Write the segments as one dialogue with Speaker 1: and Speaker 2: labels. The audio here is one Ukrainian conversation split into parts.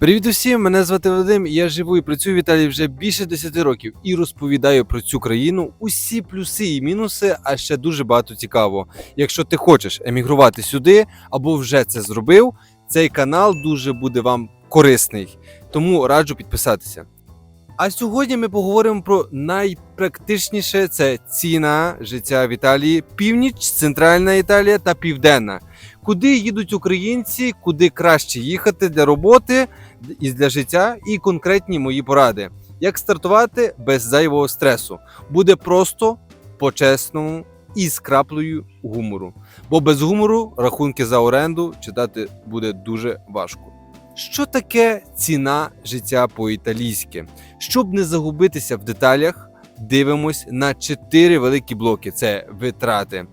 Speaker 1: Привіт усім! Мене звати Вадим. Я живу і працюю в Італії вже більше 10 років і розповідаю про цю країну, усі плюси і мінуси, а ще дуже багато цікавого. Якщо ти хочеш емігрувати сюди або вже це зробив, цей канал дуже буде вам корисний. Тому раджу підписатися. А сьогодні ми поговоримо про найпрактичніше це ціна життя в Італії, північ, центральна Італія та південна. Куди їдуть українці, куди краще їхати для роботи і для життя, і конкретні мої поради. Як стартувати без зайвого стресу? Буде просто, по-чесному і з краплею гумору. Бо без гумору рахунки за оренду читати буде дуже важко. Що таке ціна життя по-італійськи? Щоб не загубитися в деталях, дивимось на чотири великі блоки: це витрати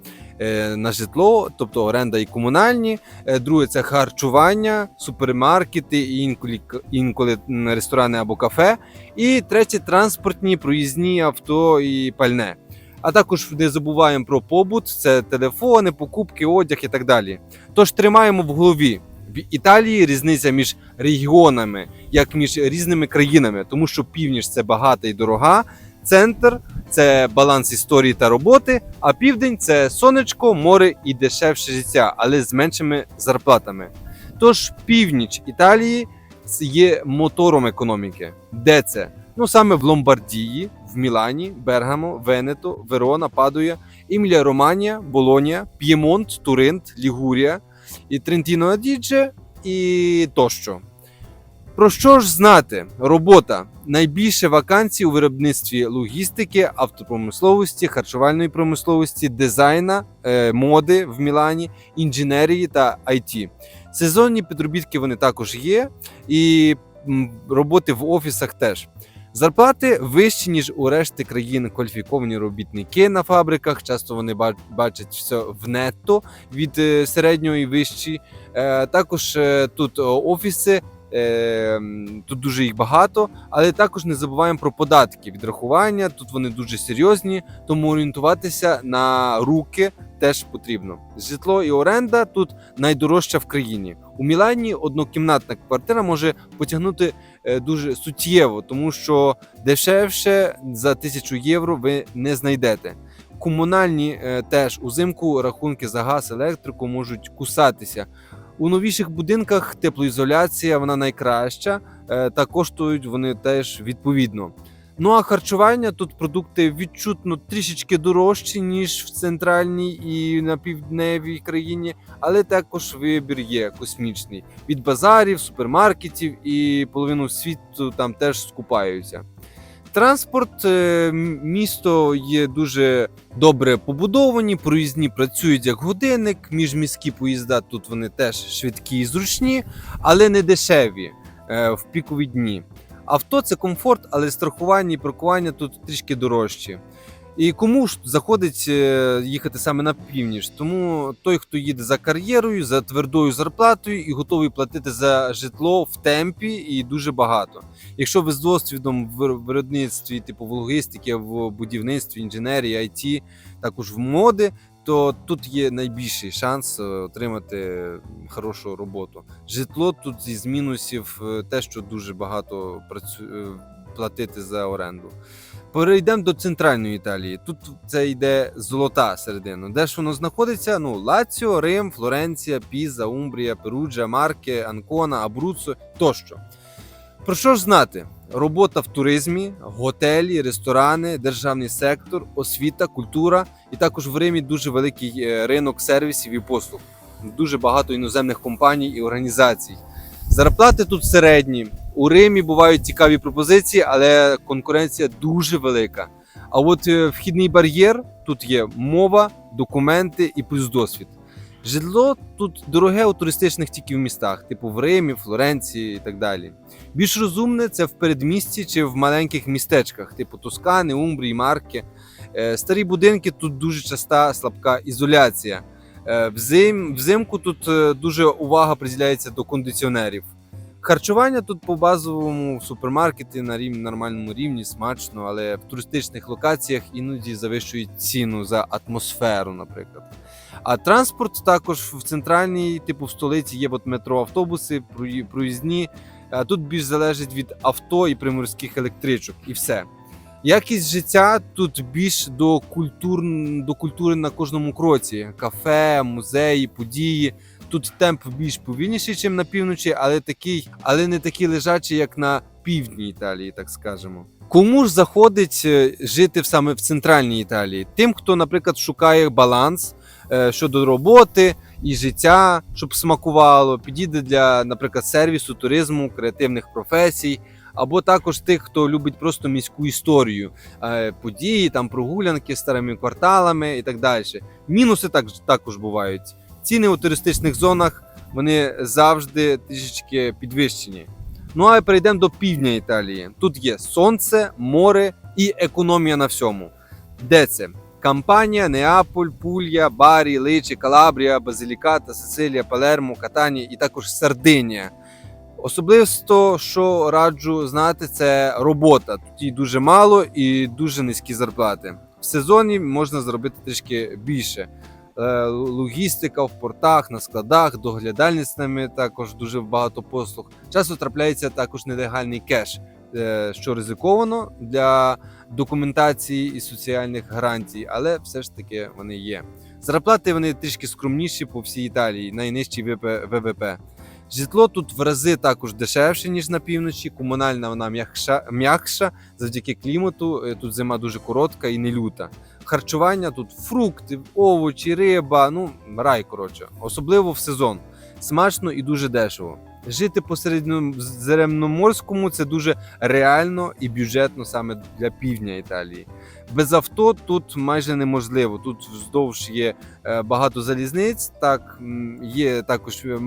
Speaker 1: на житло, тобто оренда і комунальні. Е, Друге це харчування, супермаркети і інколи, інколи ресторани або кафе. І третє транспортні, проїзні авто і пальне. А також не забуваємо про побут: це телефони, покупки, одяг і так далі. Тож тримаємо в голові. В Італії різниця між регіонами, як між різними країнами, тому що північ це багата і дорога, центр це баланс історії та роботи, а південь це сонечко, море і дешевше життя, але з меншими зарплатами. Тож північ Італії є мотором економіки. Де це? Ну саме в Ломбардії, в Мілані, Бергамо, Венето, Верона, Падуя, Імлія Романія, Болонія, П'ємонт, Туринт, Лігурія і Трентіно Адідже і тощо. Про що ж знати? Робота. Найбільше вакансій у виробництві логістики, автопромисловості, харчувальної промисловості, дизайна, е, моди в Мілані, інженерії та IT. Сезонні підробітки вони також є, і роботи в офісах теж. Зарплати вищі, ніж у решти країн кваліфіковані робітники на фабриках. Часто вони бачать все в нетто від е, середнього вищі. Е, Також тут офіси. Е, м, Тут дуже їх багато, але також не забуваємо про податки, відрахування. Тут вони дуже серйозні, тому орієнтуватися на руки теж потрібно. Житло і оренда тут найдорожча в країні. У Мілані однокімнатна квартира може потягнути е, дуже суттєво, тому що дешевше за тисячу євро ви не знайдете. Комунальні е, теж узимку рахунки за газ, електрику можуть кусатися. У новіших будинках теплоізоляція вона найкраща, е, та коштують вони теж відповідно. Ну а харчування тут продукти відчутно трішечки дорожчі, ніж в центральній і на півдневій країні, але також вибір є космічний від базарів, супермаркетів і половину світу там теж скупаються. Транспорт, е, місто є дуже добре побудовані, проїзні працюють як годинник. Міжміські поїзда тут вони теж швидкі і зручні, але не дешеві е, в пікові дні. Авто це комфорт, але страхування і паркування тут трішки дорожчі. І кому ж заходить е, їхати саме на північ? Тому той, хто їде за кар'єрою, за твердою зарплатою і готовий платити за житло в темпі і дуже багато. Якщо ви з досвідом в виробництві, типу в логістиці, в будівництві, інженерії, IT, також в моди, то тут є найбільший шанс е, отримати хорошу роботу. Житло тут із мінусів е, те, що дуже багато працю... платити за оренду. Перейдемо до центральної Італії. Тут це йде золота середина. Де ж воно знаходиться? Ну, Лаціо, Рим, Флоренція, Піза, Умбрія, Перуджа, Марке, Анкона, Абруццо тощо. Про що ж знати? Робота в туризмі, готелі, ресторани, державний сектор, освіта, культура і також в Римі дуже великий е, ринок сервісів і послуг. Дуже багато іноземних компаній і організацій. Зарплати тут середні. У Римі бувають цікаві пропозиції, але конкуренція дуже велика. А от е, вхідний бар'єр тут є мова, документи і плюс досвід. Житло тут дороге у туристичних тільки в містах, типу в Римі, Флоренції і так далі. Більш розумне це в передмісті чи в маленьких містечках, типу Тоскани, Умбрії, Марки. Е, Старі будинки тут дуже часта слабка ізоляція. Е, Взим, взимку тут дуже увага приділяється до кондиціонерів. Харчування тут по базовому в супермаркеті на рівні, нормальному рівні, смачно, але в туристичних локаціях іноді завищують ціну за атмосферу, наприклад. А транспорт також в центральній, типу в столиці, є от метро автобуси, прої- проїзні А тут більш залежить від авто і приморських електричок, і все. Якість життя тут більш до, культур... до культури на кожному кроці: кафе, музеї, події. Тут темп більш повільніший, ніж на півночі, але такий, але не такий лежачий, як на півдні Італії, так скажемо. Кому ж заходить е, жити саме в центральній Італії? Тим, хто, наприклад, шукає баланс е, щодо роботи і життя, щоб смакувало, підійде для, наприклад, сервісу, туризму, креативних професій, або також тих, хто любить просто міську історію, е, події, там прогулянки старими кварталами і так далі. Мінуси так, також бувають. Ціни у туристичних зонах вони завжди трішечки підвищені. Ну а перейдемо до півдня Італії. Тут є сонце, море і економія на всьому. Де це? Кампанія, Неаполь, Пулья, Барі, Личі, Калабрія, Базиліката, Сицилія, Палермо, Катанія і також Сардинія. Особисто, що раджу знати, це робота. Тут її дуже мало і дуже низькі зарплати. В сезоні можна зробити трішки більше. Е, Логістика в портах, на складах, доглядальницями також дуже багато послуг. Часто трапляється також нелегальний кеш, е, що ризиковано для документації і соціальних гарантій, але все ж таки вони є. Зарплати вони трішки скромніші по всій Італії, найнижчий ВП ВВП. Житло тут в рази також дешевше, ніж на півночі. Комунальна вона м'якша, м'якша завдяки клімату. Е, Тут зима дуже коротка і не люта. Харчування тут фрукти, овочі, риба. Ну, рай, коротше, особливо в сезон. Смачно і дуже дешево. Жити по середньоземноморському це дуже реально і бюджетно саме для півдня Італії. Без авто тут майже неможливо. Тут вздовж є е, багато залізниць, так є також е,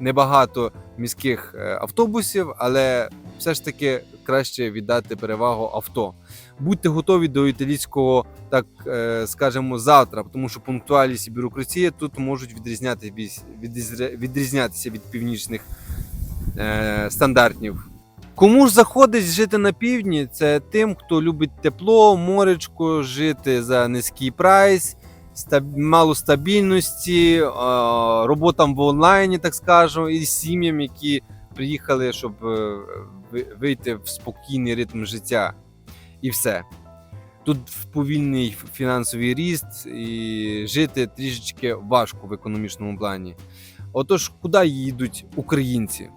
Speaker 1: небагато міських е, автобусів, але все ж таки краще віддати перевагу авто. Будьте готові до італійського, так е, скажемо, завтра, тому що пунктуальність і бюрократія тут можуть відрізняти, відрізнятися від північних е, стандартів. Кому ж заходить жити на півдні? Це тим, хто любить тепло, моречко, жити за низький прайс, мало стабільності, роботам в онлайні, так скажемо, і сім'ям, які приїхали, щоб е, вийти в спокійний ритм життя. І все. Тут повільний фінансовий ріст, і жити трішечки важко в економічному плані. Отож, куди їдуть українці?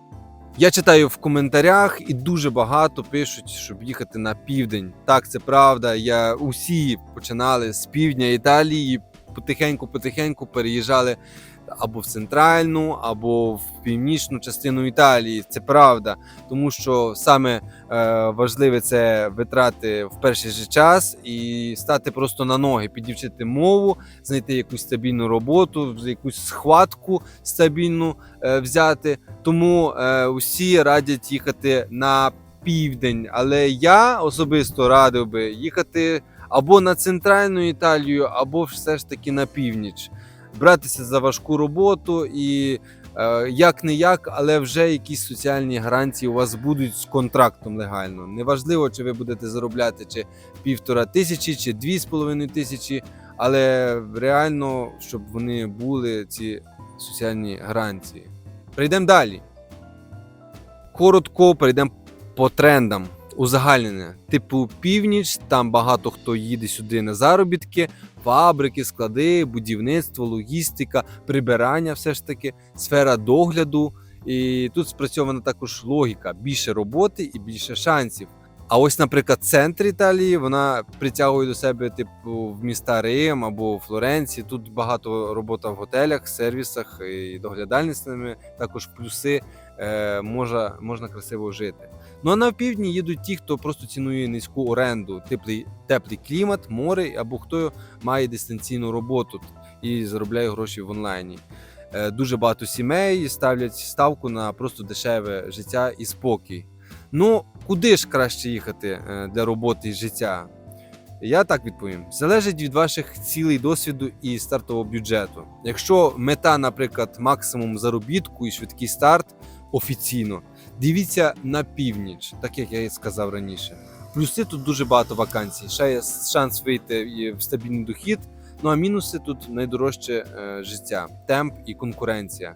Speaker 1: Я читаю в коментарях і дуже багато пишуть, щоб їхати на південь. Так, це правда. Я усі починали з півдня Італії, потихеньку-потихеньку переїжджали або в центральну, або в північну частину Італії. Це правда, тому що саме е, важливе це витрати в перший же час і стати просто на ноги, підівчити мову, знайти якусь стабільну роботу, якусь схватку стабільну е, взяти. Тому е, усі радять їхати на південь. Але я особисто радив би їхати або на центральну Італію, або все ж таки на північ. Братися за важку роботу і е, як не як, але вже якісь соціальні гарантії у вас будуть з контрактом легально. Неважливо, чи ви будете заробляти чи півтора тисячі, чи дві з половиною тисячі, але реально, щоб вони були ці соціальні гарантії. Перейдемо далі. Коротко перейдемо по трендам. Узагальнене. Типу північ, там багато хто їде сюди на заробітки, фабрики, склади, будівництво, логістика, прибирання, все ж таки, сфера догляду. І тут спрацьована також логіка: більше роботи і більше шансів. А ось, наприклад, центр Італії вона притягує до себе, типу, в міста Рим або Флоренції. Тут багато робота в готелях, сервісах і доглядальницями, також плюси е, можна, можна красиво жити. Ну а на півдні їдуть ті, хто просто цінує низьку оренду, теплий, теплий клімат, море, або хто має дистанційну роботу і заробляє гроші в онлайні. Е, Дуже багато сімей ставлять ставку на просто дешеве життя і спокій. Ну, куди ж краще їхати е, для роботи і життя? Я так відповім: залежить від ваших цілей досвіду і стартового бюджету. Якщо мета, наприклад, максимум заробітку і швидкий старт офіційно, дивіться на північ, так як я і сказав раніше. Плюси тут дуже багато вакансій. Ще є шанс вийти в стабільний дохід. Ну а мінуси тут найдорожче е, життя, темп і конкуренція.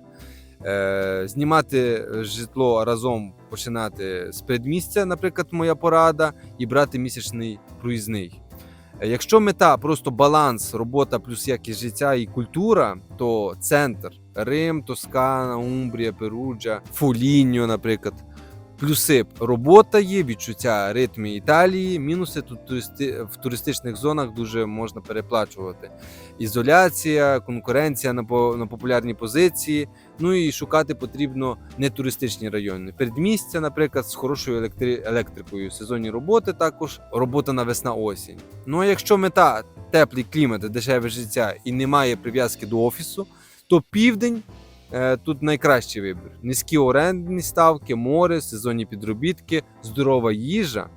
Speaker 1: Е, знімати житло разом починати з передмістя, наприклад, моя порада, і брати місячний проїзний. Е, Якщо мета просто баланс, робота плюс якість життя і культура, то центр Рим, Тоскана, Умбрія, Перуджа, Фоліньо, наприклад. Плюси робота є, відчуття ритму Італії, мінуси тут туристи, в туристичних зонах дуже можна переплачувати. Ізоляція, конкуренція на, по, на популярні позиції. Ну і шукати потрібно не туристичні райони. Передмістя, наприклад, з хорошою електри... електрикою, сезонні роботи також робота на весна-осінь. Ну а якщо мета теплий клімат, дешеве життя і немає прив'язки до офісу, то південь е, тут найкращий вибір. Низькі орендні ставки, море, сезонні підробітки, здорова їжа.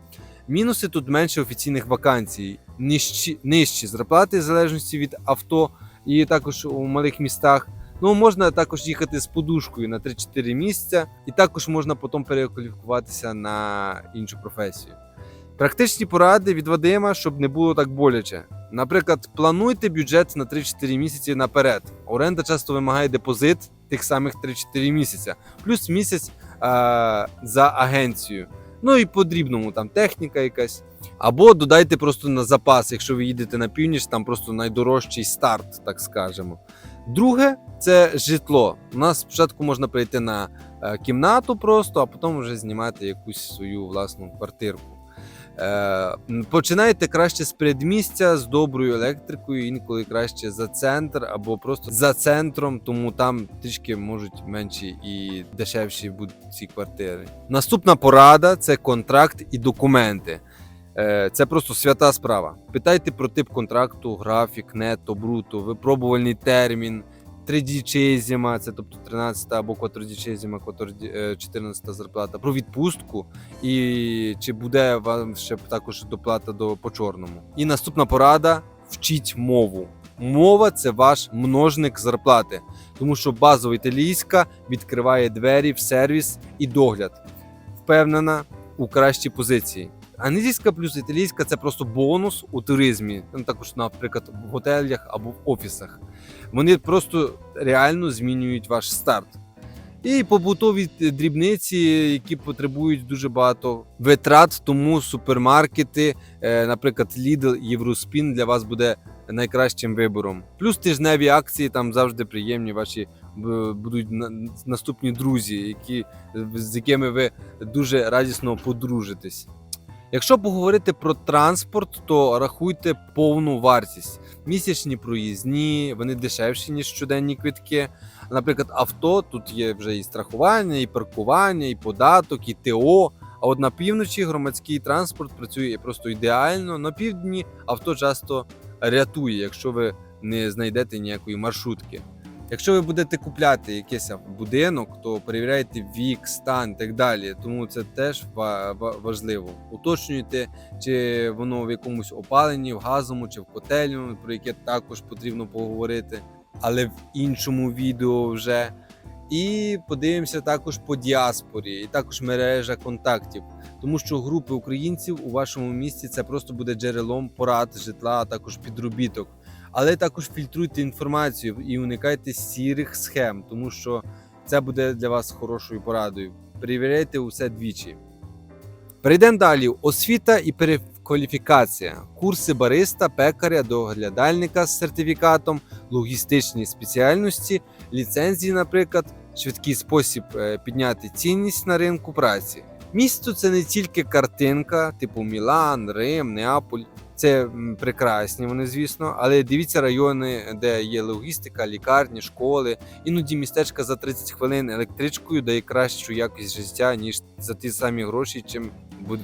Speaker 1: Мінуси тут менше офіційних вакансій, нижчі, нижчі зарплати в залежності від авто, і також у малих містах. Ну, можна також їхати з подушкою на 3-4 місяця, і також можна потім перекваліфікуватися на іншу професію. Практичні поради від Вадима, щоб не було так боляче. Наприклад, плануйте бюджет на 3-4 місяці наперед. Оренда часто вимагає депозит тих самих 3-4 місяця, плюс місяць а, за агенцію. Ну і по дрібному там техніка якась. Або додайте просто на запас, якщо ви їдете на північ, там просто найдорожчий старт, так скажемо. Друге це житло. У нас спочатку можна прийти на е, кімнату просто, а потім вже знімати якусь свою власну квартирку. Е, починайте краще з передмістя з доброю електрикою, інколи краще за центр або просто за центром, тому там трішки можуть менші і дешевші будуть ці квартири. Наступна порада це контракт і документи. Е, Це просто свята справа. Питайте про тип контракту, графік, нетто, бруто, випробувальний термін, тридічезіма, це тобто 13 або кватордічезіма, кваторді- е, 14 зарплата, про відпустку і чи буде вам ще також доплата до по чорному. І наступна порада: вчіть мову. Мова це ваш множник зарплати, тому що базова італійська відкриває двері в сервіс і догляд. Впевнена у кращій позиції. Англійська плюс італійська це просто бонус у туризмі, ну, також, наприклад, в готелях або в офісах. Вони просто реально змінюють ваш старт. І побутові дрібниці, які потребують дуже багато витрат, тому супермаркети, е, наприклад, Lidl, Євроспін для вас буде найкращим вибором. Плюс тижневі акції там завжди приємні. Ваші будуть наступні друзі, які, з якими ви дуже радісно подружитесь. Якщо поговорити про транспорт, то рахуйте повну вартість. Місячні проїзні, вони дешевші, ніж щоденні квитки. Наприклад, авто тут є вже і страхування, і паркування, і податок, і ТО. А от на півночі громадський транспорт працює просто ідеально. На півдні авто часто рятує, якщо ви не знайдете ніякої маршрутки. Якщо ви будете купляти якийсь будинок, то перевіряйте вік, стан і так далі. Тому це теж ва- ва- важливо. Уточнюйте, чи воно в якомусь опаленні, в газовому чи в котельному, про яке також потрібно поговорити, але в іншому відео вже. І подивимося також по діаспорі, і також мережа контактів, тому що групи українців у вашому місті це просто буде джерелом порад, житла, а також підробіток. Але також фільтруйте інформацію і уникайте сірих схем, тому що це буде для вас хорошою порадою. Перевіряйте усе двічі. Перейдемо далі. Освіта і перекваліфікація. Курси бариста, пекаря, доглядальника з сертифікатом, логістичні спеціальності, ліцензії, наприклад, швидкий спосіб е, підняти цінність на ринку праці. Місто це не тільки картинка, типу Мілан, Рим, Неаполь. Це прекрасні вони, звісно, але дивіться райони, де є логістика, лікарні, школи. Іноді містечка за 30 хвилин електричкою дає кращу якість життя, ніж за ті самі гроші, чим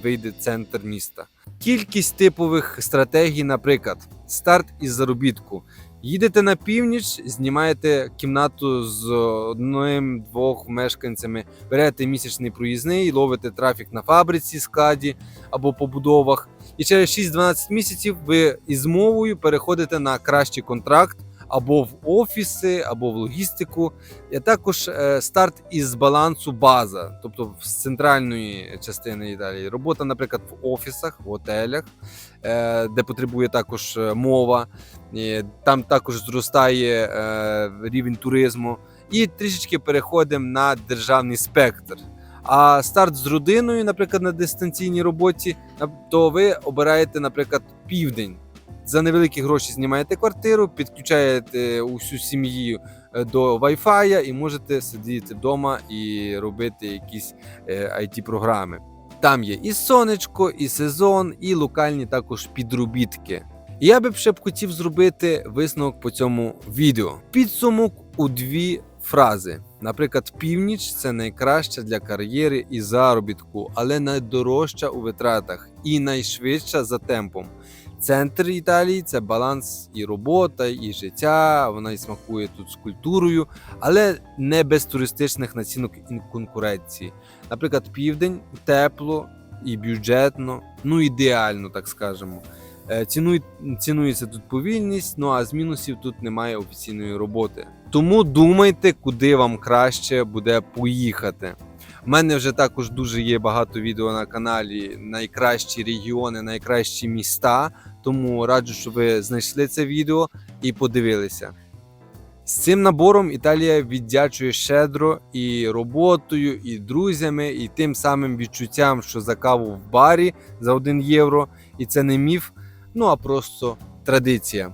Speaker 1: вийде центр міста. Кількість типових стратегій, наприклад, старт із заробітку. Їдете на північ, знімаєте кімнату з одним-двох мешканцями, берете місячний проїзний, ловите трафік на фабриці, складі або побудовах. І через 6-12 місяців ви із мовою переходите на кращий контракт або в офіси, або в логістику. І також е, старт із балансу база, тобто з центральної частини Італії. Робота, наприклад, в офісах, в готелях, е, де потребує також е, мова. Там також зростає рівень туризму. І трішечки переходимо на державний спектр. А старт з родиною, наприклад, на дистанційній роботі, то ви обираєте, наприклад, південь. За невеликі гроші знімаєте квартиру, підключаєте усю сім'ю е, до Wi-Fi і можете сидіти вдома і робити якісь е, IT-програми. Там є і сонечко, і сезон, і локальні також підробітки. Я би ще б хотів зробити висновок по цьому відео. Підсумок у дві фрази. Наприклад, північ це найкраща для кар'єри і заробітку, але найдорожча у витратах і найшвидша за темпом. Центр Італії це баланс і робота, і життя. Вона і смакує тут з культурою, але не без туристичних націнок і конкуренції. Наприклад, південь тепло і бюджетно, ну ідеально, так скажемо. Е, цінується тут повільність, ну а з мінусів тут немає офіційної роботи. Тому думайте, куди вам краще буде поїхати. У мене вже також дуже є багато відео на каналі найкращі регіони, найкращі міста. Тому раджу, щоб ви знайшли це відео і подивилися. З цим набором Італія віддячує щедро і роботою, і друзями, і тим самим відчуттям, що за каву в барі за 1 євро. І це не міф, ну а просто традиція.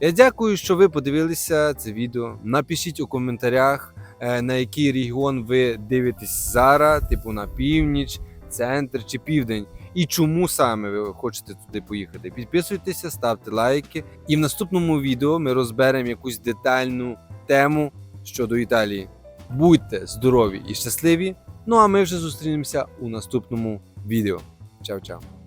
Speaker 1: Я дякую, що ви подивилися це відео. Напишіть у коментарях, е, на який регіон ви дивитесь зараз, типу на північ, центр чи південь. І чому саме ви хочете туди поїхати? Підписуйтеся, ставте лайки. І в наступному відео ми розберемо якусь детальну тему щодо Італії. Будьте здорові і щасливі! Ну а ми вже зустрінемося у наступному відео. Чао-чао!